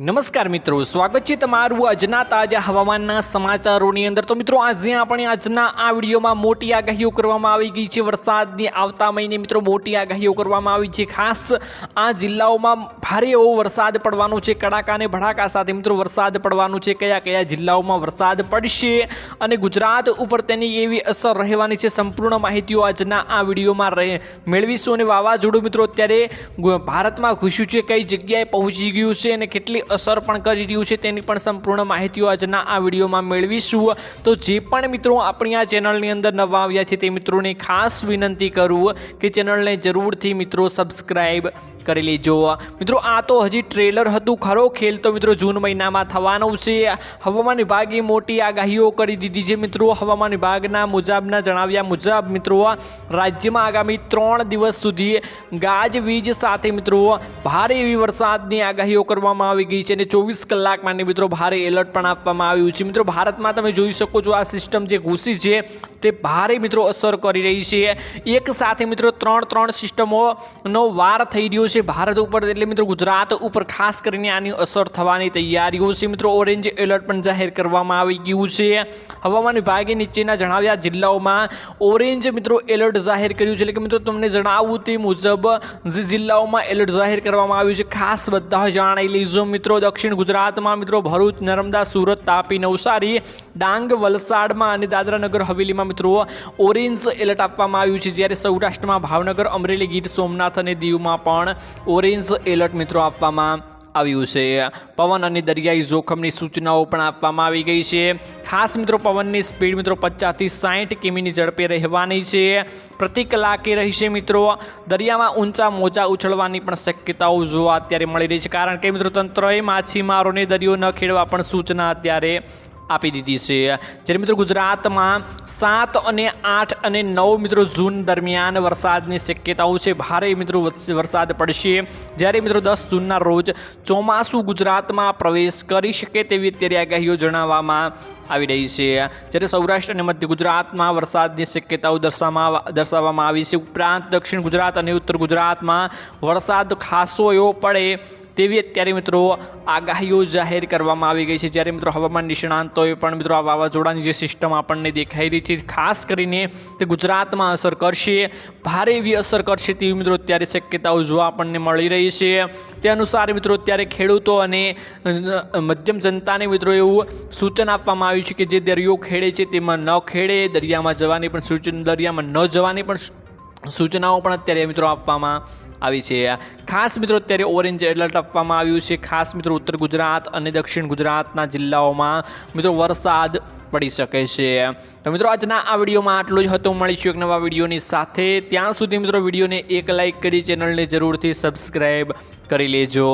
નમસ્કાર મિત્રો, સ્વાગત છે તમારું આજના તાજા હવામાનના સમાચારોની અંદર. તો મિત્રો, આજે આપણે આજના આ વિડીયોમાં મોટી આગાહીઓ કરવામાં આવી ગઈ છે. વરસાદની આવતા મહિને મિત્રો, મોટી આગાહીઓ કરવામાં આવી છે. ખાસ આ જિલ્લાઓમાં ભારે એવો વરસાદ પડવાનો છે. કડાકા અને ભડાકા સાથે મિત્રો, વરસાદ પડવાનો છે. કયા કયા જિલ્લાઓમાં વરસાદ પડશે અને ગુજરાત ઉપર તેની એવી અસર રહેવાની છે, સંપૂર્ણ માહિતીઓ આજના આ વિડીયોમાં રહે, મેળવીશું. અને વાવાઝોડું મિત્રો, અત્યારે ભારતમાં ઘૂસ્યું છે. કઈ જગ્યાએ પહોંચી ગયું છે અને કેટલી અસર પણ કરી રહ્યું છે તેની પણ સંપૂર્ણ માહિતીઓ આજના આ વિડીયોમાં મેળવીશું. તો જે પણ મિત્રો આપણી આ ચેનલની અંદર નવા આવ્યા છે તે મિત્રોને ખાસ વિનંતી કરું કે ચેનલને જરૂરથી મિત્રો સબસ્ક્રાઈબ કરી લેજો. મિત્રો, આ તો હજી ટ્રેલર હતું, ખરો ખેલ તો મિત્રો જૂન મહિનામાં થવાનો છે. હવામાન વિભાગે મોટી આગાહીઓ કરી દીધી છે મિત્રો. હવામાન વિભાગના મુજબના જણાવ્યા મુજબ મિત્રો, રાજ્યમાં આગામી ત્રણ દિવસ સુધી ગાજવીજ સાથે મિત્રો, ભારે એવી વરસાદની આગાહીઓ કરવામાં આવી ગઈ છે અને ચોવીસ કલાક માટે મિત્રો ભારે એલર્ટ પણ આપવામાં આવ્યું છે. મિત્રો, ભારતમાં તમે જોઈ શકો છો આ સિસ્ટમ જે ઘૂસી છે, તે ભારે મિત્રો અસર કરી રહી છે. એક સાથે મિત્રો ત્રણ ત્રણ સિસ્ટમોનો વાર થઈ રહ્યો છે ભારત ઉપર, એટલે મિત્રો ગુજરાત ઉપર ખાસ કરીને આની અસર થવાની તૈયારીઓ છે. મિત્રો, ઓરેન્જ એલર્ટ પણ જાહેર કરવામાં આવી ગયું છે. હવામાન વિભાગે નીચેના જણાવ્યા જિલ્લાઓમાં ઓરેન્જ મિત્રો એલર્ટ જાહેર કર્યું છે. એટલે કે મિત્રો તમને જણાવું તે મુજબ જે જિલ્લાઓમાં એલર્ટ જાહેર કરવામાં આવ્યું છે, ખાસ બધા જાણી લઈશું મિત્રો. દક્ષિણ ગુજરાતમાં મિત્રો, ભરૂચ, નર્મદા, સુરત, તાપી, નવસારી, ડાંગ, વલસાડમાં અને દાદરાનગર, હવેલીમાં મિત્રો, ઓરેન્જ એલર્ટ આપવામાં આવ્યું છે. જ્યારે સૌરાષ્ટ્રમાં ભાવનગર, અમરેલી, ગીર સોમનાથ અને દીવમાં પણ ઓરેન્જ એલર્ટ મિત્રો આપવામાં આવ્યું છે. પવન અને દરિયાઈ જોખમની સૂચનાઓ પણ આપવામાં આવી ગઈ છે. ખાસ મિત્રો, પવનની સ્પીડ મિત્રો પચાસથી સાઠ કિમીની ઝડપે રહેવાની છે. પ્રતિ કલાકે રહેશે મિત્રો. દરિયામાં ઊંચા મોજા ઉછળવાની પણ શક્યતાઓ જોવા અત્યારે મળી રહી છે. કારણ કે મિત્રો, તંત્રએ માછીમારોને દરિયો ન ખેડવા પણ સૂચના અત્યારે આપી દીધી છે. જ્યારે મિત્રો ગુજરાતમાં સાત અને આઠ અને નવ મિત્રો જૂન દરમિયાન વરસાદની શક્યતાઓ છે, ભારે મિત્રો વરસ- વરસાદ પડશે. જ્યારે મિત્રો દસ જૂનના રોજ ચોમાસું ગુજરાતમાં પ્રવેશ કરી શકે તેવી અત્યારે આગાહીઓ જણાવવામાં આવી રહી છે. જ્યારે સૌરાષ્ટ્ર અને મધ્ય ગુજરાતમાં વરસાદની શક્યતાઓ દર્શાવવામાં દર્શાવવામાં આવી છે. ઉપરાંત દક્ષિણ ગુજરાત અને ઉત્તર ગુજરાતમાં વરસાદ ખાસો એવો પડે તેવી અત્યારે મિત્રો આગાહીઓ જાહેર કરવામાં આવી ગઈ છે. જ્યારે મિત્રો હવામાન નિષ્ણાંતોએ પણ મિત્રો આ વાવાઝોડાની જે સિસ્ટમ આપણને દેખાઈ રહી છે, ખાસ કરીને તે ગુજરાતમાં અસર કરશે, ભારે એવી અસર કરશે તેવી મિત્રો અત્યારે શક્યતાઓ જોવા આપણને મળી રહી છે. તે અનુસાર મિત્રો અત્યારે ખેડૂતો અને મધ્યમ જનતાને મિત્રો એવું સૂચન આપવામાં આવ્યું છે કે જે દરિયો ખેડે છે તેમાં ન ખેડે, દરિયામાં જવાની પણ સૂચન, દરિયામાં ન જવાની પણ સૂચનાઓ પણ અત્યારે મિત્રો આપવામાં આવી છે. ખાસ મિત્રો અત્યારે ઓરેન્જ એલર્ટ આપવામાં આવ્યું છે. ખાસ મિત્રો ઉત્તર ગુજરાત અને દક્ષિણ ગુજરાતના જિલ્લાઓમાં મિત્રો વરસાદ પડી શકે છે. તો મિત્રો આજના આ વિડીયોમાં આટલું જ હતું. મળીશું એક નવા વિડીયોની સાથે. ત્યાં સુધી મિત્રો વિડીયોને એક લાઇક કરી ચેનલને જરૂરથી સબસ્ક્રાઈબ કરી લેજો.